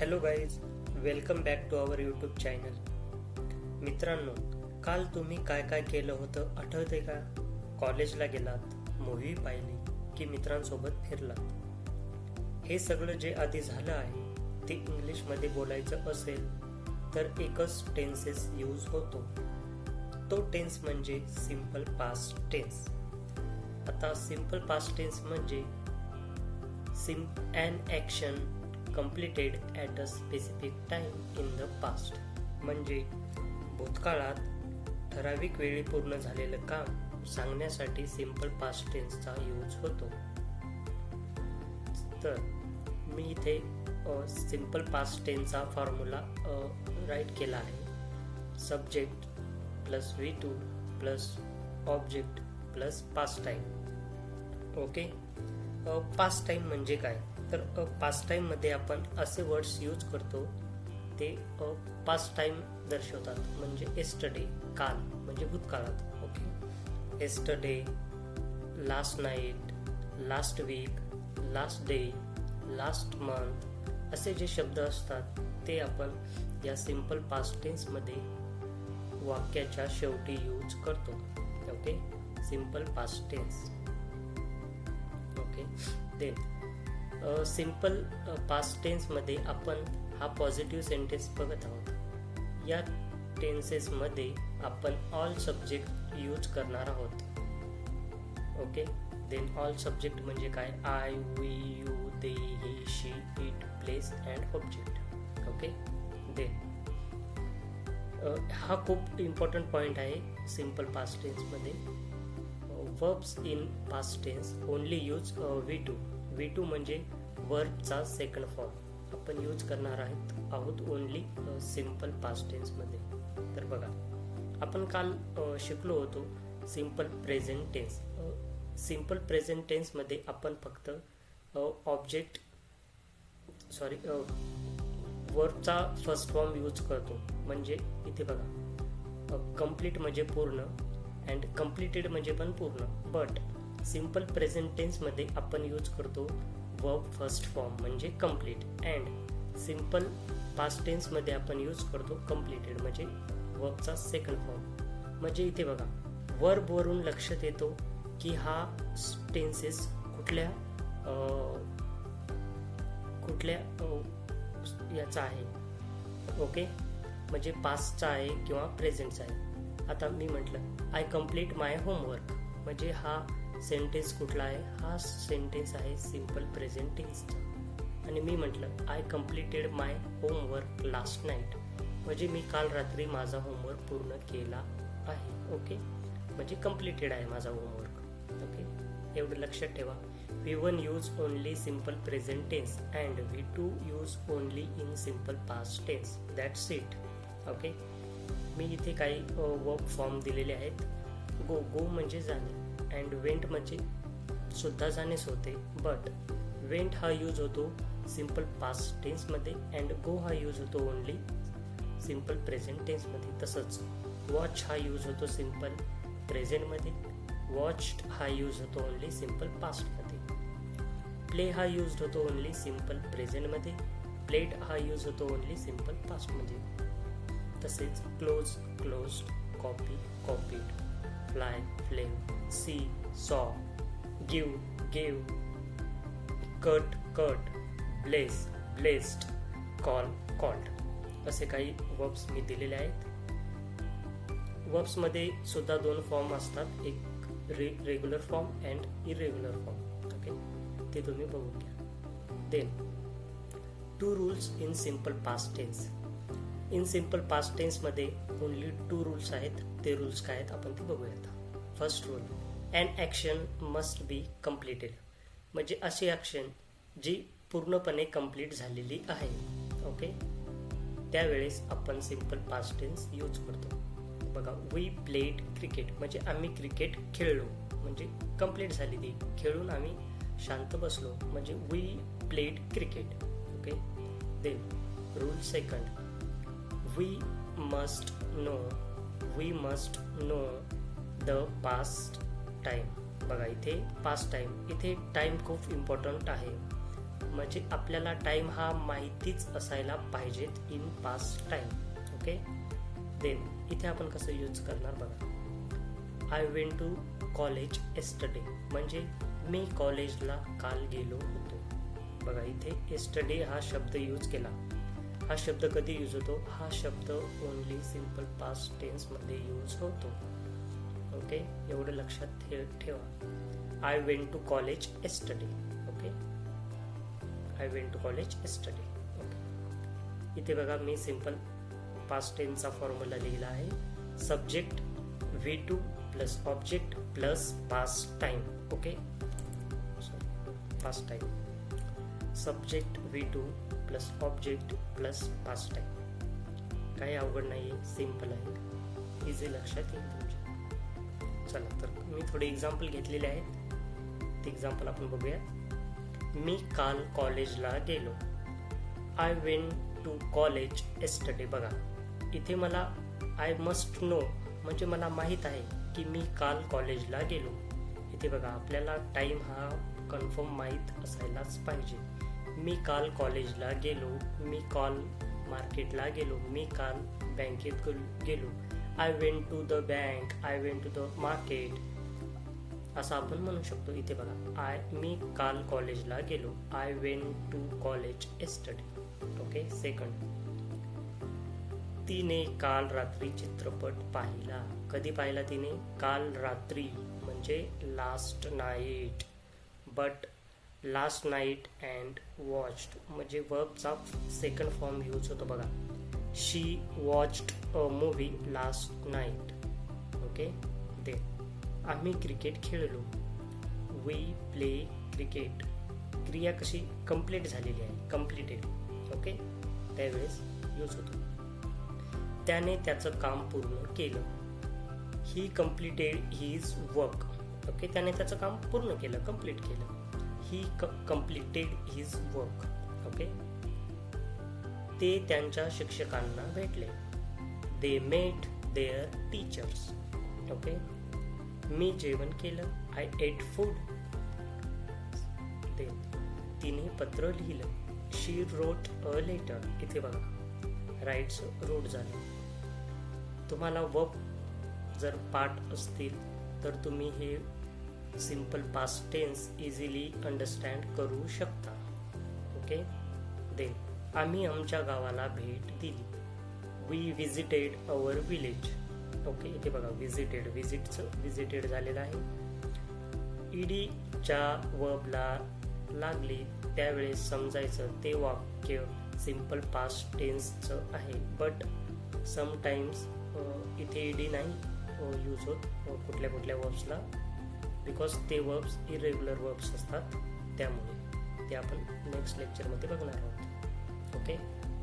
Hello guys welcome back to our YouTube channel मित्रांनो काल तुम्ही काय काय केलं होतं आठवते का? कॉलेजला गेलात मूव्ही पाहिली की मित्रांसोबत फिरलात? हे सगळं जे आधी झालं आहे ते इंग्लिशमध्ये बोलायचं असेल तर एकच टेन्सेस यूज होतो. तो टेन्स म्हणजे सिंपल पास्ट टेन्स आता सिंपल पास्ट टेन्स म्हणजे SIM and action completed at a specific time in the past म्हणजे भूतकाळात ठराविक वेळी पूर्ण झालेलं काम सांगण्यासाठी सिंपल पास्ट टेन्सचा यूज होतो. तर मी इथे सिंपल पास्ट टेन्सचा फॉर्म्युला राईट केला आहे. Subject plus V two plus object plus past time okay past time म्हणजे काय? तर पास्ट टाईममध्ये आपण असे वर्ड्स यूज करतो ते पास्ट टाईम दर्शवतात. म्हणजे एस्टरडे काल म्हणजे भूतकाळात. Okay yesterday last night last week last day last month असे जे शब्द असतात ते आपण या सिंपल पास्ट टेन्समध्ये वाक्याच्या शेवटी यूज करतो. Okay simple past tense okay then simple past टेन्समध्ये आपण हा पॉझिटिव्ह सेंटेन्स बघत आहोत. या टेन्सेसमध्ये आपण ऑल सब्जेक्ट यूज करणार आहोत. ओके देन ऑल सब्जेक्ट म्हणजे काय? I we you they he she it plus and object okay then हा खूप इम्पॉर्टंट पॉईंट आहे simple past टेन्समध्ये verbs in past tense only use V two V two म्हणजे वर्बचा second form आपण use करणार आहेत आहोत ओनली सिंपल पास्ट टेन्समध्ये तर बघा आपण काल शिकलो होतो simple present tense simple present टेन्समध्ये आपण फक्त ऑब्जेक्ट सॉरी वर्बचा फर्स्ट फॉर्म यूज करतो. म्हणजे इथे बघा कंप्लीट म्हणजे पूर्ण अँड कम्प्लिटेड म्हणजे पण पूर्ण. बट सिंपल प्रेझेंट टेन्समध्ये आपण यूज करतो वर्ब फर्स्ट फॉर्म म्हणजे कंप्लीट अँड सिंपल पास्ट टेन्समध्ये आपण यूज करतो कम्प्लिटेड म्हणजे वर्बचा सेकंड फॉर्म. म्हणजे इथे बघा वर्बवरून लक्षात येतो की हा टेन्सेस कुठल्या कुठल्या याचा आहे. ओके? म्हणजे पास्टचा आहे किंवा प्रेझेंटचा आहे. आता मी म्हटलं आय कंप्लीट माय होमवर्क म्हणजे हा सेंटेन्स कुठला आहे? हा सेंटेन्स आहे सिंपल प्रेझेंट टेन्सचा आणि मी म्हटलं I completed my homework last night म्हणजे मी काल रात्री माझा होमवर्क पूर्ण केला आहे ओके? म्हणजे कम्प्लिटेड आहे माझा होमवर्क ओके? एवढं लक्षात ठेवा. V one use only simple present tense and V two use only in simple past tense that's it okay? मी इथे काही वर्क फॉर्म दिलेले आहेत. गो गो म्हणजे जाणे. अँड वेंट म्हणजे सुद्धा जाणेच होते बट वेंट हा यूज होतो सिंपल पास्ट टेन्समध्ये अँड गो हा यूज होतो ओनली सिंपल प्रेझेंट टेन्समध्ये तसंच वॉच हा यूज होतो सिंपल प्रेझेंटमध्ये वॉच्ड हा यूज होतो ओनली सिंपल पास्टमध्ये प्ले हा यूज होतो ओनली सिंपल प्रेझेंटमध्ये प्लेट हा यूज होतो ओनली सिंपल पास्टमध्ये तसेच close closed copy copied fly flew see saw, give, gave, cut cut bless, blessed call, called असे काही वर्ब्स मी दिलेले आहेत. वर्ब्समध्ये सुद्धा दोन फॉर्म असतात. एक रे regular form and irregular form okay ते तुम्ही बघून घ्या. Then two rules in simple past tense in simple past टेन्समध्ये only two rules आहेत. ते रूल्स काय आहेत? आपण ते बघूयात first rule and action must be completed म्हणजे अशी ॲक्शन जी पूर्णपणे कंप्लीट झालेली आहे. ओके त्यावेळेस आपण सिंपल पास्ट टेन्स यूज करतो. बघा वी प्लेड क्रिकेट म्हणजे आम्ही क्रिकेट खेळलो. म्हणजे कंप्लीट झाली ती. खेळून आम्ही शांत बसलो. म्हणजे we played cricket okay the rule second We must know We must know the past time. बघा इथे पास्ट टाइम इथे टाइम खूप इम्पॉर्टंट आहे. म्हणजे आपल्याला टाइम हा माहितीच असायला पाहिजेत in past time okay then इथे आपण कसं यूज करणार बघा. I went to college yesterday म्हणजे मी कॉलेजला काल गेलो होतो. बघा इथे एस्टरडे हा शब्द यूज केला. हा शब्द कधी यूज होतो? हा शब्द ओनली सिंपल पास्ट टेन्समध्ये यूज होतो. ओके एवढं लक्षात ठेवा. I went to college yesterday okay I went to college yesterday okay इथे बघा मी सिंपल पास्ट टेन्सचा फॉर्म्युला लिहिला आहे. Subject V two plus object plus past time okay past time subject V two plus object plus past time काही अवघड नाही आहे सिंपल आहे. इझी लक्षात येईल तुमच्या. चला तर मी थोडे एक्झाम्पल घेतलेले आहेत ते एक्झाम्पल आपण बघूया मी काल कॉलेजला गेलो. I went to college yesterday बघा इथे मला आय मस्ट नो म्हणजे मला माहीत आहे की मी काल कॉलेजला गेलो. इथे बघा आपल्याला टाईम हा कन्फर्म माहीत असायलाच पाहिजे. मी काल कॉलेजला गेलो मी काल मार्केटला गेलो मी काल बँकेत गेलो. I went to the bank I went to the market असं आपण म्हणू शकतो इथे बघा. आय मी काल कॉलेजला गेलो. I went to college yesterday okay second तिने काल रात्री चित्रपट पाहिला. कधी पाहिला तिने? काल रात्री म्हणजे last night but last night and watched म्हणजे वर्बचा सेकंड फॉर्म यूज होतो बघा. She watched a movie last night okay they आम्ही क्रिकेट खेळलो. वी प्ले क्रिकेट क्रिया कशी? कंप्लीट झालेली आहे. कम्प्लिटेड ओके त्यावेळेस यूज होतो. त्याने त्याचं काम पूर्ण केलं. He completed his work okay त्याने त्याचं काम पूर्ण केलं. कंप्लीट केलं. He completed his work okay ते त्यांच्या शिक्षकांना भेटले. They met their teachers okay मी जेवण केलं आय एट फूड दे तिने पत्र लिहिलं. शी रोट अ लेटर इथे बघा. राईट्स रोड झाले. तुम्हाला वर्क जर पाठ असतील तर तुम्ही हे simple past tense easily understand करू शकता. ओके देन आम्ही आमच्या गावाला भेट दिली. We visited our village okay इथे बघा विजिटेड विजिटचं विजिटेड झालेलं आहे. ईडीच्या वबला लागली त्यावेळेस समजायचं ते वाक्य सिंपल पास्ट टेन्सचं आहे. बट समटाईम्स इथे ईडी नाही यूज होत कुठल्या कुठल्या वर्ब्सला बिकॉज ते वर्ब्स इरेग्युलर वर्ब्स असतात त्यामुळे ते आपण नेक्स्ट लेक्चरमध्ये बघणार आहोत. Okay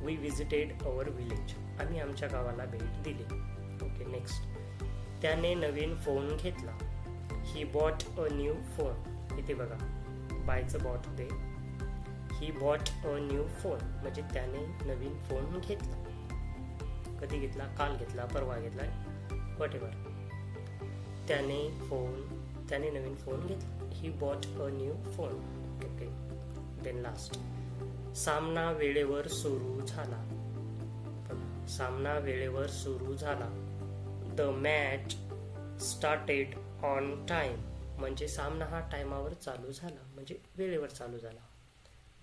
we visited our village आम्ही आमच्या गावाला भेट दिली. ओके नेक्स्ट त्याने नवीन फोन घेतला. He bought a new phone इथे बघा. बायचं bought they he bought a new phone म्हणजे त्याने नवीन फोन घेतला. कधी घेतला? काल घेतला परवा घेतला. वॉट एव्हर त्याने फोन त्याने नवीन फोन घेतला he bought a new phone okay then last सामना वेळेवर सुरू झाला. सामना वेळेवर सुरू झाला. The match started on time म्हणजे सामना हा टायमावर चालू झाला. म्हणजे वेळेवर चालू झाला.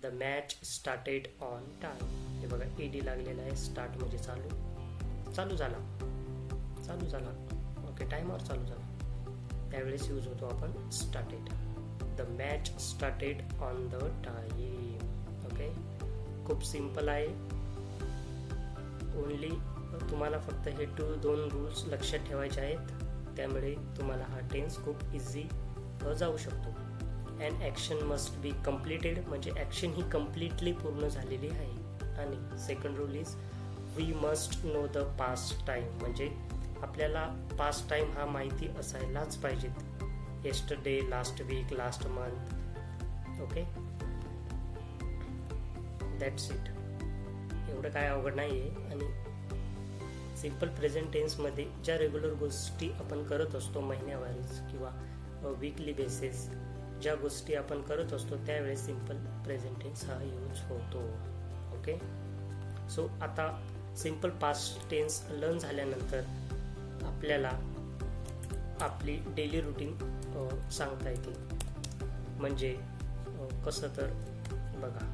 The match started on time हे बघा ईडी लागलेला आहे. स्टार्ट म्हणजे चालू. चालू झाला. चालू झाला. ओके टायमावर चालू झाला. त्यावेळेस यूज होतो आपण started the match started on the time okay खूप सिंपल आहे. ओनली तुम्हाला फक्त हे टू दोन रूल्स लक्षात ठेवायचे आहेत. त्यामुळे तुम्हाला हा टेन्स खूप इझी जाऊ शकतो. And action must be completed म्हणजे ॲक्शन ही कम्प्लिटली पूर्ण झालेली आहे. आणि second rule is we must know the past time म्हणजे आपल्याला पास्ट टाइम हा माहिती असायलाच पाहिजेत yesterday last week last month okay that's it एवढं काय अवघड नाही आहे आणि सिंपल प्रेझेंट टेन्समध्ये ज्या रेग्युलर गोष्टी आपण करत असतो महिन्यावारीच किंवा वीकली बेसिस ज्या गोष्टी आपण करत असतो त्यावेळेस सिंपल प्रेझेंट टेन्स हा यूज होतो. ओके सो आता सिंपल पास्ट टेन्स लर्न झाल्यानंतर आपल्याला आपली डेली रुटीन सांगता येते. म्हणजे कसं तर बघा.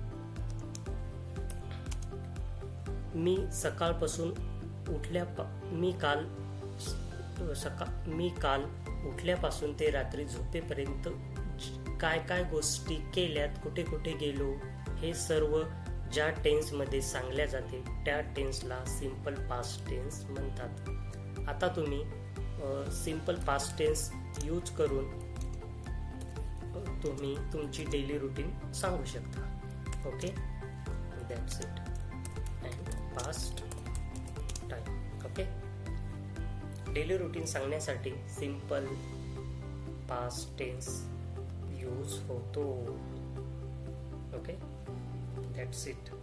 मी सकाळपासून उठल्या मी काल सका मी काल उठल्यापासून ते रात्री झोपेपर्यंत काय काय गोष्टी केल्यात कुठे कुठे गेलो हे सर्व ज्या टेन्समध्ये सांगल्या जाते त्या टेन्सला सिंपल पास्ट टेन्स म्हणतात. आता तुम्ही सिंपल पास्ट टेन्स यूज करून तुम्ही तुमची डेली रुटीन सांगू शकता. Okay that's it and past time okay daily routine सांगण्यासाठी सिंपल पास्ट टेन्स यूज होतो. Okay that's it